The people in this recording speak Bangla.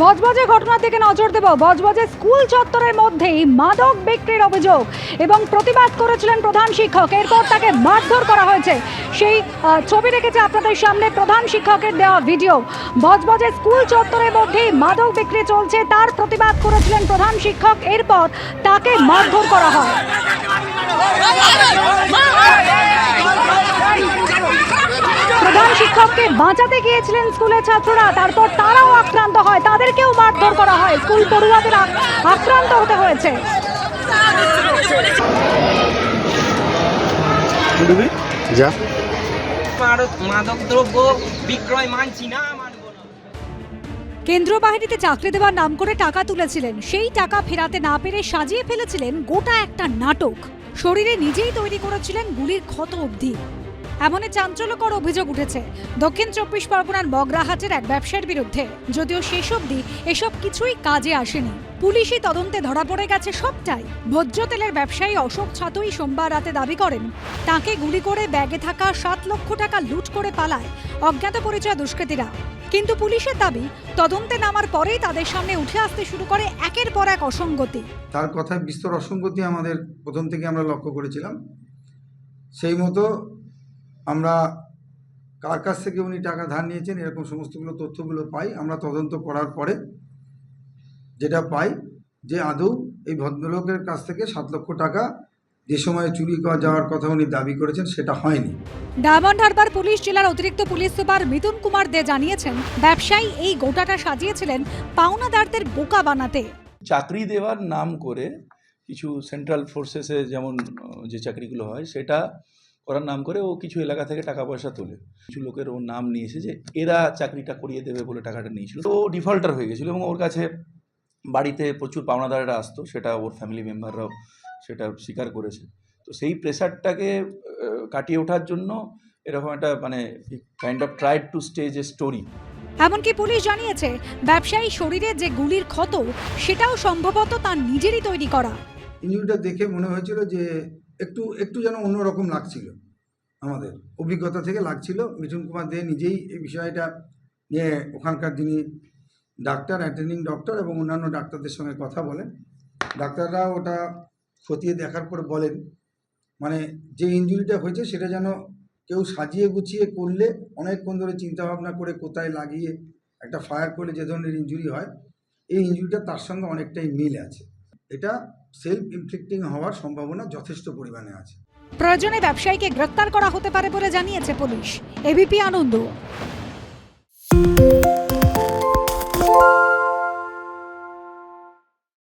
বজবজে ঘটনার দিকে নজর দেব বজবজে স্কুল চত্বরের মধ্যেই মাদক বিক্রির অভিযোগ এবং প্রতিবাদ করেছিলেন প্রধান শিক্ষক এরপর তাকে মারধর করা হয়েছে সেই ছবি রেখেছে আপনাদের সামনে প্রধান শিক্ষকের দেওয়া ভিডিও বজবজে স্কুল চত্বরের মধ্যেই মাদক বিক্রি চলছে তার প্রতিবাদ করেছিলেন প্রধান শিক্ষক এরপর তাকে মারধর করা হয় শিক্ষককে বাঁচাতে গিয়েছিলেন স্কুলের ছাত্ররা তারপর তারাও আক্রান্ত হয় তাদেরকেও মারধর করা হয় স্কুল পড়ুয়াদের আক্রান্ত হতে হয়েছে। যা। মাদক মাদক বিক্রয় মানছি না কেন্দ্র বাহিনীতে চাকরি দেওয়ার নাম করে টাকা তুলেছিলেন সেই টাকা ফেরাতে না পেরে সাজিয়ে ফেলেছিলেন গোটা একটা নাটক। শরীরে নিজেই তৈরি করেছিলেন গুলির ক্ষত অবধি। এমনই চাঞ্চল্যকর অভিযোগ উঠেছে। দক্ষিণ চব্বিশ পরগনার বগরাহাটের এক ব্যবসায়ীর বিরুদ্ধে। যদিও শেষ অবধি এসব কিছুই কাজে আসেনি। পুলিশি তদন্তে ধরা পড়ে গেছে সবটাই। ভোজ্য তেলের ব্যবসায়ী অশোক ছাতুই সোমবার রাতে দাবি করেন, তাকে গুলি করে ব্যাগে থাকা সাত লক্ষ টাকা লুট করে পালায় অজ্ঞাত পরিচয় দুষ্কৃতীরা। কিন্তু পুলিশের দাবি, তদন্তে নামার পরেই তাদের সামনে উঠে আসতে শুরু করে একের পর এক অসঙ্গতি। তার কথায় বিস্তর অসঙ্গতি আমাদের প্রথম থেকে আমরা লক্ষ্য করেছিলাম। সেই মতো আমরা কার কাছ থেকে উনি টাকা ধার নিয়েছেন এরকম সমস্তগুলো তথ্যগুলো পাই। আমরা তদন্ত করার পরে যেটা পাই যে আদৌ এই ভদ্রলোকের কাছ থেকে সাত লক্ষ টাকা যে সময়ে চুরি করা যাওয়ার কথা উনি দাবি করেছেন সেটা হয়নি। ডায়মন্ড হারবার পুলিশ জেলার অতিরিক্ত পুলিশ সুপার মিথুন কুমার দে জানিয়েছেন ব্যবসায়ী এই গোটাটা সাজিয়েছিলেন পাওনাদারদের বোকা বানাতে। চাকরি দেওয়ার নাম করে কিছু সেন্ট্রাল ফোর্সেসে যেমন যে চাকরিগুলো হয় সেটা করার নাম করে ও কিছু এলাকা থেকে টাকা পয়সা তোলে। কিছু লোকের ওর নাম নিয়েছে যে এরা চাকরিটা করিয়ে দেবে বলে টাকাটা নিয়েছিল। তো ও ডিফল্টার হয়ে গেছিল এবং ওর কাছে বাড়িতে প্রচুর পাওনাদারেরা আসতো সেটা ওর ফ্যামিলি মেম্বাররাও সেটা স্বীকার করেছে। তো সেই প্রেশারটাকে কাটিয়ে ওঠার জন্য এরকম একটা মানে kind of tried to stage a story এমনকি পুলিশ জানিয়েছে ব্যবসায়ী শরীরে যে গুলির ক্ষত সেটাও সম্ভবত তার নিজেরই তৈরি করা। ইঞ্জুরিটা দেখে মনে হয়েছিল যে একটু একটু যেন অন্যরকম লাগছিল আমাদের। অভিজ্ঞতা থেকে লাগছিল। মিঠুন কুমার দে নিজেই এই বিষয়টা নিয়ে ওখানকার যিনি ডাক্তার অ্যাটেন্ডিং ডক্টর এবং অন্যান্য ডাক্তারদের সঙ্গে কথা বলেন। ডাক্তাররা ওটা খতিয়ে দেখার পরে বলেন মানে যে ইঞ্জুরিটা হয়েছে সেটা যেন কেউ সাজিয়ে গুছিয়ে করলে অনেকক্ষণ ধরে চিন্তাভাবনা করে কোথায় লাগিয়ে একটা ফায়ার করলে যে ধরনের ইঞ্জুরি হয়, এই ইঞ্জুরিটা তার সঙ্গে অনেকটাই মিল আছে। এটা সেলফ ইনফ্লিক্টিং হওয়ার সম্ভাবনা যথেষ্ট পরিমাণে আছে। প্রয়োজনে ব্যবসায়ীকে গ্রেপ্তার করা হতে পারে বলে জানিয়েছে পুলিশ। এবিপি আনন্দ।